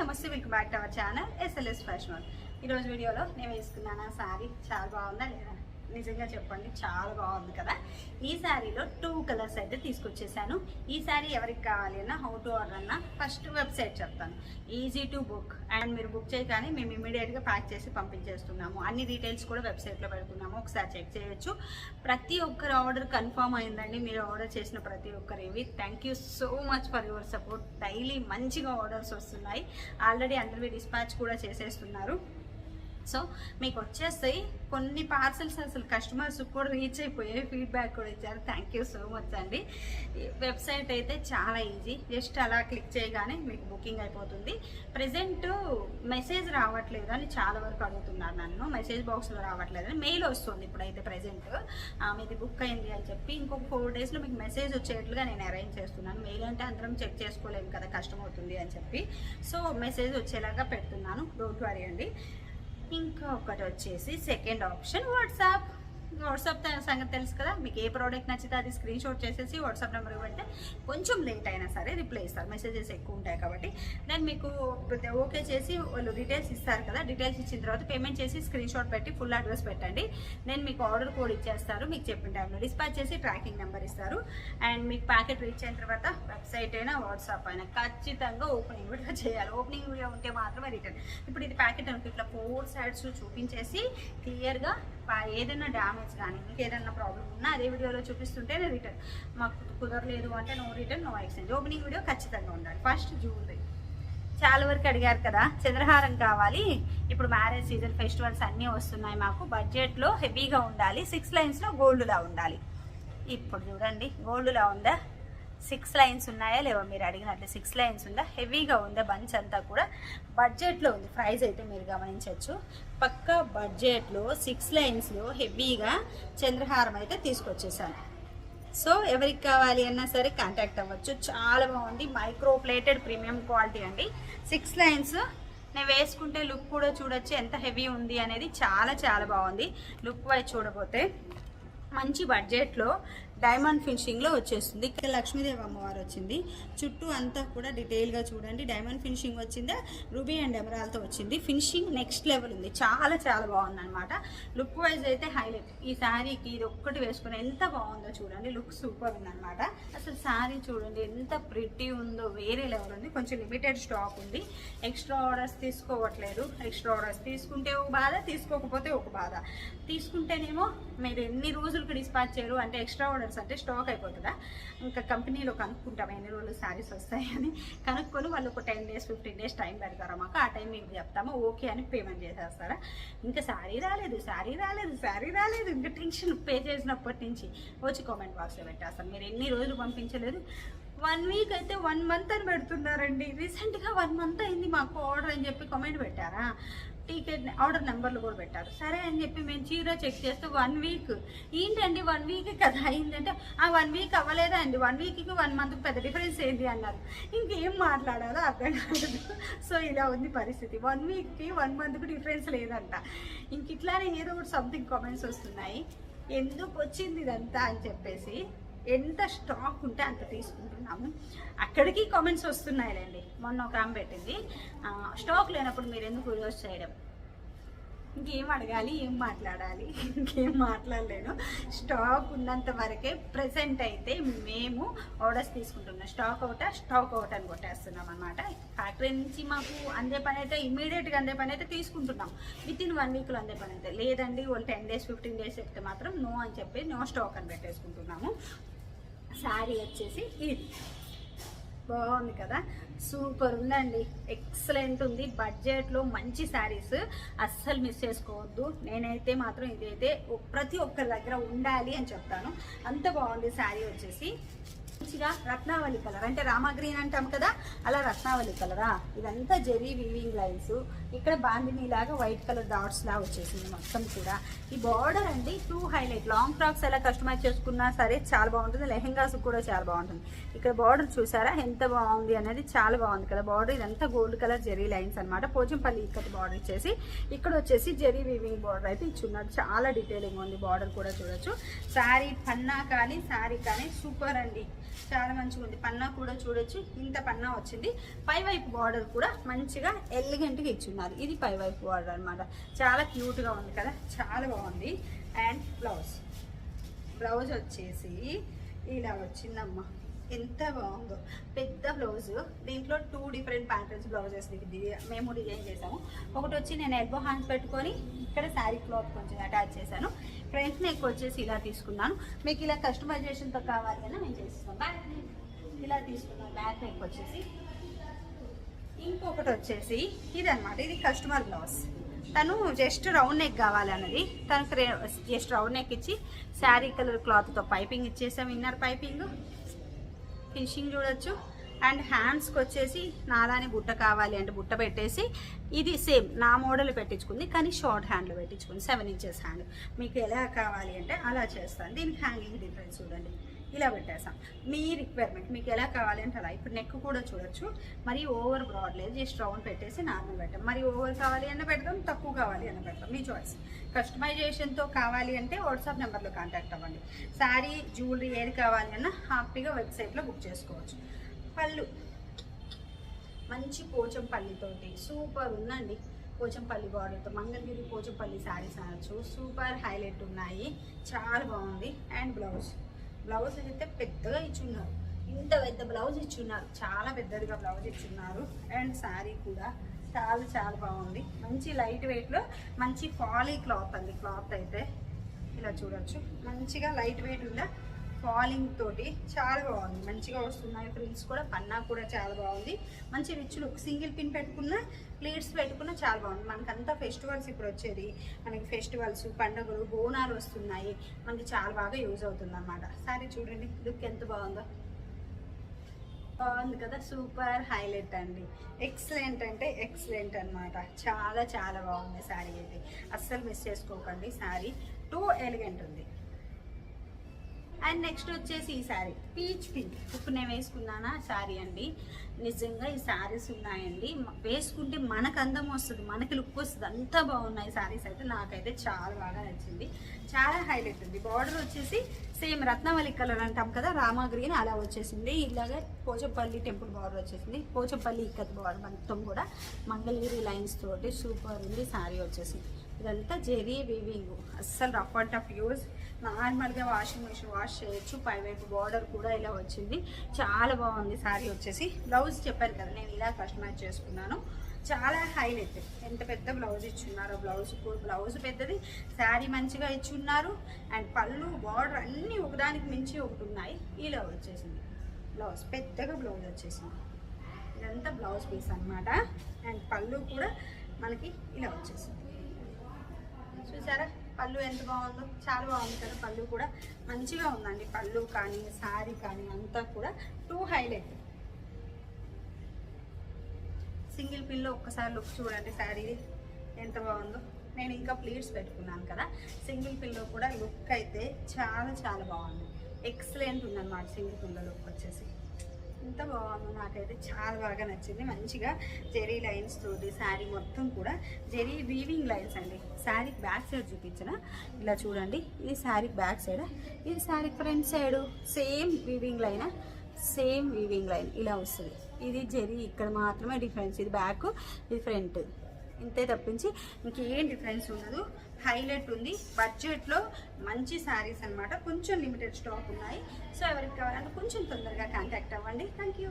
నమస్తే welcome back to our channel SLS fashion ఈరోజు వీడియోలో నేను వేసుకున్నాను ఆ శారీ చాలా బాగుందా లేదా? నిజంగా చెప్పండి చాలా బాగుంది కదా. ఈ శారీలో టూ కలర్స్ అయితే తీసుకొచ్చేసాను. ఈ శారీ ఎవరికి కావాలి అన్నా హౌ టు ఆర్డర్ అన్నా ఫస్ట్ వెబ్సైట్ చెప్తాను. ఈజీ టు బుక్ అండ్ మీరు బుక్ చేయగానే మేము ఇమీడియట్గా ప్యాక్ చేసి పంపించేస్తున్నాము. అన్ని డీటెయిల్స్ కూడా వెబ్సైట్లో పెడుతున్నాము. ఒకసారి చెక్ చేయొచ్చు. ప్రతి ఒక్కరి ఆర్డర్ కన్ఫర్మ్ అయిందండి. మీరు ఆర్డర్ చేసిన ప్రతి ఒక్కరివి thank you so much for your support daily మంచిగా ఆర్డర్స్ వస్తున్నాయి. ఆల్రెడీ అందరివి డిస్పాచ్ కూడా చేసేస్తున్నారు. సో మీకు వచ్చేస్తాయి. కొన్ని పార్సల్స్ అసలు కస్టమర్స్ కూడా రీచ్ అయిపోయాయి. ఫీడ్బ్యాక్ కూడా ఇచ్చారు. థ్యాంక్ యూ సో మచ్ అండి. వెబ్సైట్ అయితే చాలా ఈజీ జస్ట్ అలా క్లిక్ చేయగానే మీకు బుకింగ్ అయిపోతుంది. ప్రజెంట్ మెసేజ్ రావట్లేదు అని చాలా వరకు అడుగుతున్నారు నన్ను. మెసేజ్ బాక్స్లో రావట్లేదు అని మెయిల్ వస్తుంది ఇప్పుడైతే ప్రజెంట్ మీది బుక్ అయింది అని చెప్పి ఇంకొక ఫోర్ డేస్లో మీకు మెసేజ్ వచ్చేట్లుగా నేను అరేంజ్ చేస్తున్నాను. మెయిల్ అంటే అందరం చెక్ చేసుకోలేము కదా కష్టం అవుతుంది అని చెప్పి. సో మెసేజ్ వచ్చేలాగా పెడుతున్నాను. డోంట్ వరీ అండి. ఇంకా ఒకటి వచ్చేసి సెకండ్ ఆప్షన్ వాట్సాప్ వాట్సాప్ సంగతి తెలుసు కదా? మీకు ఏ ప్రోడక్ట్ నచ్చితే అది స్క్రీన్ షాట్ చేసేసి వాట్సాప్ నెంబర్ పెడితే కొంచెం లేట్ అయినా సరే రిప్లై ఇస్తారు. మెసేజెస్ ఎక్కువ ఉంటాయి కాబట్టి. నేను మీకు ఓకే చేసి వాళ్ళు డీటెయిల్స్ ఇస్తారు కదా? డీటెయిల్స్ ఇచ్చిన తర్వాత పేమెంట్ చేసి స్క్రీన్ షాట్ పెట్టి ఫుల్ అడ్రస్ పెట్టండి. నేను మీకు ఆర్డర్ కోడ్ ఇచ్చేస్తారు. మీకు చెప్పిన టైంలో డిస్పాచ్ చేసి ట్రాకింగ్ నెంబర్ ఇస్తారు. అండ్ మీకు ప్యాకెట్ రీచ్ అయిన తర్వాత వెబ్సైట్ అయినా వాట్సాప్ అయినా ఖచ్చితంగా ఓపెనింగ్ వీడియో చేయాలి. ఓపెనింగ్ వీడియో ఉంటే మాత్రమే రిటర్న్ ఇప్పుడు ఇది ప్యాకెట్ అనుకో ఇట్లా ఫోర్ సైడ్స్ చూపించేసి క్లియర్గా ఏదైనా డ్యామేజ్ కానీ ఇంకేదైనా ప్రాబ్లం ఉన్నా అదే వీడియోలో చూపిస్తుంటే రిటర్న్ మాకు కుదరలేదు అంటే no return no exchange. Opening video ఖచ్చితంగా ఉండాలి. First July. చాలా వరకు అడిగారు కదా చంద్రహారం కావాలి. ఇప్పుడు మ్యారేజ్ సీజన్ ఫెస్టివల్స్ అన్నీ వస్తున్నాయి మాకు. బడ్జెట్లో హెవీగా ఉండాలి. సిక్స్ లైన్స్లో గోల్డ్లా ఉండాలి. ఇప్పుడు చూడండి గోల్డ్లా ఉందా? సిక్స్ లైన్స్ ఉన్నాయా లేవా మీరు అడిగినట్లు? సిక్స్ లైన్స్ ఉందా? హెవీగా ఉందా బంచ్ అంతా కూడా? బడ్జెట్లో ఉంది ప్రైస్ అయితే మీరు గమనించవచ్చు పక్క బడ్జెట్లో సిక్స్ లైన్స్లో హెవీగా చంద్రహారం అయితే తీసుకొచ్చేసాను. సో ఎవరికి కావాలి అన్నా సరే కాంటాక్ట్ అవ్వచ్చు. చాలా బాగుంది మైక్రో ప్లేటెడ్ ప్రీమియం క్వాలిటీ అండి. సిక్స్ లైన్స్ నేను వేసుకుంటే లుక్ కూడా చూడొచ్చు ఎంత హెవీ ఉంది అనేది చాలా చాలా బాగుంది. లుక్ వైజ్ చూడబోతే మంచి బడ్జెట్లో డైమండ్ ఫినిషింగ్లో వచ్చేస్తుంది. ఇక్కడ లక్ష్మీదేవి అమ్మవారు వచ్చింది. చుట్టూ అంతా కూడా డీటెయిల్గా చూడండి. డైమండ్ ఫినిషింగ్ వచ్చిందా? రూబీ అండ్ ఎమరాల్తో వచ్చింది. ఫినిషింగ్ నెక్స్ట్ లెవెల్ ఉంది. చాలా చాలా బాగుంది అనమాట లుక్ వైజ్ అయితే హైలైట్. ఈ శారీకి ఇది ఒక్కటి వేసుకుని ఎంత బాగుందో చూడండి. లుక్ సూపర్ ఉందనమాట అసలు శారీ చూడండి ఎంత ప్రిటీ ఉందో వేరే లెవెల్ ఉంది. కొంచెం లిమిటెడ్ స్టాక్ ఉంది. ఎక్స్ట్రా ఆర్డర్స్ తీసుకోవట్లేదు. ఎక్స్ట్రా ఆర్డర్స్ తీసుకుంటే ఒక బాధ తీసుకోకపోతే ఒక బాధ. తీసుకుంటేనేమో మీరు ఎన్ని రోజులకు డిస్పాచ్ చేయరు. అంటే ఎక్స్ట్రా ఆర్డర్ ఐటమ్స్ అంటే స్టాక్ అయిపోతుందా? ఇంకా కంపెనీలో కనుక్కుంటాం ఎన్ని రోజులు శారీస్ వస్తాయని. కనుక్కొని వాళ్ళు ఒక ten days fifteen days time పెడతారా మాకు? ఆ టైం మీకు చెప్తామా. ఓకే అని పేమెంట్ చేసేస్తారా? ఇంకా శారీ రాలేదు శారీ రాలేదు శారీ రాలేదు. ఇంకా టెన్షన్ పే చేసినప్పటి నుంచి. వచ్చి కామెంట్ బాక్స్లో పెట్టేస్తాను. మీరు ఎన్ని రోజులు పంపించలేదు? వన్ వీక్ అయితే వన్ మంత్ అని పెడుతున్నారండి. రీసెంట్గా వన్ మంత్ అయింది మాకు ఆర్డర్ అని చెప్పి కామెంట్ పెట్టారా? టికెట్ ఆర్డర్ నెంబర్లు కూడా పెట్టారు. సరే అని చెప్పి మేము చీర చెక్ చేస్తే వన్ వీక్ ఏంటండి వన్ వీక్ కదా అయిందంటే ఆ వన్ వీక్ అవ్వలేదా అండి? వన్ వీక్కి వన్ మంత్ పెద్ద డిఫరెన్స్ ఏంటి అన్నారు. ఇంకేం మాట్లాడాలో అర్థం కాదు సో ఇలా ఉంది పరిస్థితి. వన్ వీక్కి వన్ మంత్కి డిఫరెన్స్ లేదంట. ఇంక ఇట్లానే ఏదో ఒకటి సంథింగ్ కామెంట్స్ వస్తున్నాయి. ఎందుకు వచ్చింది ఇదంతా అని చెప్పేసి ఎంత స్టాక్ ఉంటే అంత తీసుకుంటున్నాము. అక్కడికి కామెంట్స్ వస్తున్నాయిలేండి. మొన్న ఒక ఆమె పెట్టింది. స్టాక్ లేనప్పుడు మీరు ఎందుకు వీడియోస్ చేయడం? ఇంకేం అడగాలి ఏం మాట్లాడాలి ఇంకేం మాట్లాడలేను. స్టాక్ ఉన్నంత వరకే ప్రజెంట్ అయితే మేము ఆర్డర్స్ తీసుకుంటున్నాం. స్టాక్ అవుట్ స్టాక్ అవుట్ అని కొట్టేస్తున్నాం అనమాట ఫ్యాక్టరీ నుంచి మాకు అందే పని అయితే ఇమీడియట్గా అందే పని అయితే తీసుకుంటున్నాం. విత్ ఇన్ వన్ వీక్లో అందే పని అయితే. లేదండి వాళ్ళు టెన్ డేస్ ఫిఫ్టీన్ డేస్ చెప్తే మాత్రం నో అని చెప్పి నో స్టాక్ అని పెట్టేసుకుంటున్నాము. శారీ వచ్చేసి ఇది. బాగుంది కదా? సూపర్ ఉందండి. ఎక్సలెంట్ ఉంది. బడ్జెట్లో మంచి శారీస్ అస్సలు మిస్ చేసుకోవద్దు. నేనైతే మాత్రం ఇదైతే ప్రతి ఒక్కరి దగ్గర ఉండాలి అని చెప్తాను. అంత బాగుంది శారీ వచ్చేసి. మంచిగా రత్నావళి కలర్. అంటే రామా గ్రీన్ అంటాం కదా అలా రత్నావళి కలరా? ఇదంతా జెరీ వీవింగ్ లైన్స్. ఇక్కడ బాందిని లాగా వైట్ కలర్ డాట్స్ లా వచ్చేసింది మొత్తం కూడా. ఈ బార్డర్ అండి టూ హైలైట్. లాంగ్ ఫ్రాక్స్ ఎలా కస్టమైజ్ చేసుకున్నా సరే చాలా బాగుంటుంది. లెహెంగాస్ కూడా చాలా బాగుంటుంది. ఇక్కడ బార్డర్ చూసారా? ఎంత బాగుంది అనేది చాలా బాగుంది కదా. బార్డర్ ఇదంతా గోల్డ్ కలర్ జెరీ లైన్స్ అన్నమాట. పోచంపల్లి ఇక్కడ బార్డర్ ఇచ్చేసి ఇక్కడ వచ్చేసి జెరీ వీవింగ్ బార్డర్ అయితే ఇచ్చున్నారు చాలా డీటెయిలింగ్ ఉంది బార్డర్ కూడా చూడొచ్చు. శారీ పన్నా కానీ శారీ కానీ సూపర్ అండి. చాలా మంచిగా ఉంది. పన్నా కూడా చూడొచ్చు. ఇంత పన్నా వచ్చింది. పై వైపు బార్డర్ కూడా మంచిగా ఎలిగెంట్గా ఇచ్చున్నారు. ఇది పై వైపు బార్డర్ అనమాట చాలా క్యూట్గా ఉంది కదా? చాలా బాగుంది. అండ్ బ్లౌజ్ బ్లౌజ్ వచ్చేసి ఇలా వచ్చిందమ్మా. ఎంత బాగుందో. పెద్ద బ్లౌజ్. దీంట్లో టూ డిఫరెంట్ ప్యాటర్న్స్ బ్లౌజెస్ మేము డిజైన్ చేసాము. ఒకటి వచ్చి నేను ఎల్బో హ్యాండ్స్ పెట్టుకొని ఇక్కడ శారీ క్లాత్ కొంచెం అటాచ్ చేశాను. ఫ్రంట్ నెక్ వచ్చేసి ఇలా తీసుకున్నాను. మీకు ఇలా కస్టమైజేషన్తో కావాలి అని మేము చేస్తాం. బ్యాక్ ఇలా తీసుకున్నాను. బ్యాక్ నెక్ వచ్చేసి. ఇంకొకటి వచ్చేసి ఇదనమాట ఇది కస్టమర్ బ్లౌజ్ తను జస్ట్ రౌండ్ నెక్ కావాలన్నది తనకు జస్ట్ రౌండ్ నెక్ ఇచ్చి శారీ కలర్ క్లాత్తో పైపింగ్ ఇచ్చేసాం. ఇన్నర్ పైపింగ్ ఫినిషింగ్ చూడొచ్చు అండ్ హ్యాండ్స్కి వచ్చేసి నాదాని బుట్ట కావాలి అంటే బుట్ట పెట్టేసి ఇది సేమ్ నా మోడల్ పెట్టించుకుంది కానీ షార్ట్ హ్యాండ్లో పెట్టించుకుంది సెవెన్ ఇంచెస్ హ్యాండ్. మీకు ఎలా కావాలి అంటే అలా చేస్తాను. దీనికి హ్యాంగింగ్ డిఫరెన్స్ చూడండి. ఇలా పెట్టేసాం మీ రిక్వైర్మెంట్ మీకు ఎలా కావాలి అంటే అలా. ఇప్పుడు నెక్ కూడా చూడొచ్చు. మరి ఓవర్ బ్రాడ్ లేదు జస్ట్ రౌండ్ పెట్టేసి నార్మల్ పెట్టాం. మరి ఓవర్ కావాలి అన్న పెడతాం తక్కువ కావాలి అన్న పెడతాం. మీ చాయిస్. కస్టమైజేషన్తో కావాలి అంటే వాట్సాప్ నెంబర్లో కాంటాక్ట్ అవ్వండి. శారీ జ్యువెలరీ ఏది కావాలి అన్న హ్యాపీగా వెబ్సైట్లో బుక్ చేసుకోవచ్చు. పళ్ళు. మంచి పోచంపల్లితోటి. సూపర్ ఉందండి. పోచంపల్లి బార్డర్తో. మంగళగిరి పోచంపల్లి శారీస్ అనొచ్చు. సూపర్ హైలైట్ ఉన్నాయి. చాలా బాగుంది. And blouse. బ్లౌజ్ అయితే పెద్దగా ఇచ్చున్నారు. ఇంత పెద్ద బ్లౌజ్ ఇచ్చున్నారు. చాలా పెద్దదిగా బ్లౌజ్ ఇచ్చున్నారు. అండ్ శారీ కూడా చాలా చాలా బాగుంది. మంచి లైట్ వెయిట్లో మంచి ఫాలీ క్లాత్ అండి. క్లాత్ అయితే ఇలా చూడొచ్చు. మంచిగా లైట్ వెయిట్ ఉందా? ఫాలింగ్ తోటి చాలా బాగుంది. మంచిగా వస్తున్నాయి ప్రింట్స్ కూడా పన్నా కూడా చాలా బాగుంది. మంచి రిచ్ లుక్ సింగిల్ పిన్ పెట్టుకున్న ప్లేట్స్ పెట్టుకున్న చాలా బాగుంది. మనకంతా ఫెస్టివల్స్ ఇప్పుడు వచ్చేది. మనకి ఫెస్టివల్స్ పండుగలు బోనాలు వస్తున్నాయి. మనకి చాలా బాగా యూజ్ అవుతుంది అనమాట సారీ చూడండి లుక్ ఎంత బాగుందో. బాగుంది కదా సూపర్ హైలైట్ అండి. ఎక్సలెంట్ అంటే ఎక్సలెంట్ అన్నమాట. చాలా చాలా బాగుంది శారీ అయితే. అస్సలు మిస్ చేసుకోకండి. శారీ టూ ఎలిగెంట్ ఉంది. అండ్ నెక్స్ట్ వచ్చేసి ఈ శారీ. Peach pink. ఇప్పుడు నేను వేసుకున్నానా? శారీ అండి. నిజంగా ఈ శారీస్ ఉన్నాయండి. వేసుకుంటే మనకు అందం వస్తుంది. మనకి లుక్ వస్తుంది. అంతా బాగున్నాయి శారీస్ అయితే నాకైతే చాలా బాగా నచ్చింది. చాలా హైలైట్ ఉంది. బార్డర్ వచ్చేసి సేమ్ రత్నవల్లి కలర్ అంటాం కదా? రామా గ్రీన్ అలా వచ్చేసింది. ఇలాగే పోచంపల్లి టెంపుల్ బార్డర్ వచ్చేసింది. పోచంపల్లి ఇక్కత్ బార్డర్ మొత్తం కూడా మంగళగిరి లైన్స్ తోటి సూపర్ ఉంది. శారీ వచ్చేసింది ఇదంతా జెరీ వీవింగ్. అస్సలు రఫ్ అండ్ టఫ్ యూజ్. నార్మల్గా వాషింగ్ మిషన్ వాష్ చేయొచ్చు. పైవైపు బార్డర్ కూడా ఇలా వచ్చింది. చాలా బాగుంది శారీ వచ్చేసి. బ్లౌజ్ చెప్పాను కదా నేను ఇలా కస్టమైజ్ చేసుకున్నాను. చాలా హైలైట్. ఎంత పెద్ద బ్లౌజ్ ఇచ్చున్నారు బ్లౌజ్ బ్లౌజ్ పెద్దది. శారీ మంచిగా ఇచ్చున్నారు. అండ్ పళ్ళు బార్డర్ అన్నీ ఒకదానికి మించి ఒకటి ఉన్నాయి ఇలా వచ్చేసింది. బ్లౌజ్ పెద్దగా బ్లౌజ్ వచ్చేసింది. ఇదంతా బ్లౌజ్ పీస్ అన్నమాట. అండ్ పళ్ళు కూడా మనకి ఇలా వచ్చేసింది. చూసారా? పళ్ళు ఎంత బాగుందో? చాలా బాగుంది కదా పళ్ళు కూడా. మంచిగా ఉందండి పళ్ళు కానీ శారీ కానీ అంతా కూడా. Too highlight. సింగిల్ పిల్లో ఒక్కసారి లుక్ చూడండి శారీ ఎంత బాగుందో? నేను ఇంకా ప్లీట్స్ పెట్టుకున్నాను కదా. సింగిల్ పిల్లో కూడా లుక్ అయితే చాలా చాలా బాగుంది. ఎక్సలెంట్ ఉందన్నమాట సింగిల్ పిల్లో లుక్ వచ్చేసి. ఎంత బాగుందో నాకైతే చాలా బాగా నచ్చింది. మంచిగా జెరీ లైన్స్ తోటి శారీ మొత్తం కూడా జెరీ వీవింగ్ లైన్స్ అండి. శారీ బ్యాక్ సైడ్ చూపించిన. ఇలా చూడండి ఇది శారీ బ్యాక్ సైడ్ ఇది sari front side same weaving line same weaving line ఇలా వస్తుంది. ఇది జెరీ ఇక్కడ మాత్రమే డిఫరెన్స్ ఇది బ్యాక్ ఇది ఫ్రంట్ ఇంతే తప్పించి ఇంకేం డిఫరెన్స్ ఉండదు. హైలైట్ ఉంది. బడ్జెట్లో మంచి శారీస్ అన్నమాట. కొంచెం లిమిటెడ్ స్టాక్ ఉన్నాయి. సో ఎవరికి కావాలంటే కొంచెం తొందరగా కాంటాక్ట్ అవ్వండి. Thank you